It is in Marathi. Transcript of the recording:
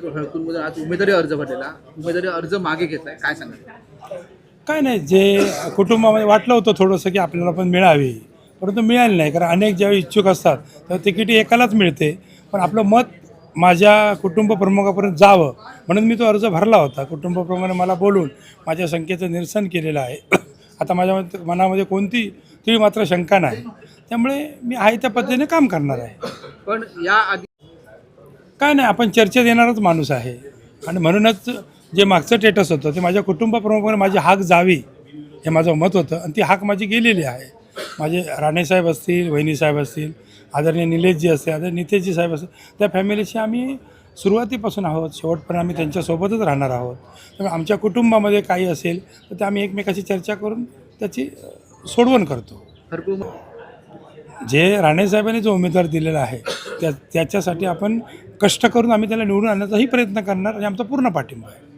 आज उमेदवारी अर्ज भरलेला. उमेदवारी अर्ज मागे घेतलाय. काय सांगा काय नाही जे कुटुंबामध्ये वाटलं होतं थोडंसं की आपल्याला पण मिळावी. परंतु मिळाली नाही कारण अनेक ज्यावेळी इच्छुक असतात तेव्हा तिकीट एकालाच मिळते. पण आपलं मत माझ्या कुटुंब प्रमुखापर्यंत जावं म्हणून मी तो अर्ज भरला होता. कुटुंबाप्रमाणे मला बोलून माझ्या शंकेचं निरसन केलेलं आहे. आता माझ्या मनामध्ये कोणती ती मात्र शंका नाही. त्यामुळे मी आहे त्या पद्धतीने काम करणार आहे. पण या आधी काय नाही आपण चर्चेत येणारच माणूस आहे. आणि म्हणूनच जे मागचं स्टेटस होतं ते माझ्या कुटुंबाप्रमाणे माझी हाक जावी हे माझं मत होतं. आणि ती हाक माझी गेलेली आहे. माझे राणेसाहेब असतील वहिनीसाहेब असतील आदरणीय निलेशजी असतील आदरणीय नितेशजी साहेब असतील त्या फॅमिलीशी आम्ही सुरुवातीपासून आहोत. शेवटपर्यंत आम्ही त्यांच्यासोबतच राहणार आहोत. त्यामुळे आमच्या कुटुंबामध्ये काही असेल तर ते आम्ही एकमेकाशी चर्चा करून त्याची सोडवण करतो. जे राणेसाहेबांनी जो उमेदवार दिलेला आहे त्या त्याच्यासाठी आपण कष्ट करून आम्ही त्याला निवडून आणण्याचाही प्रयत्न करणार आणि आमचा पूर्ण पाठिंबा आहे.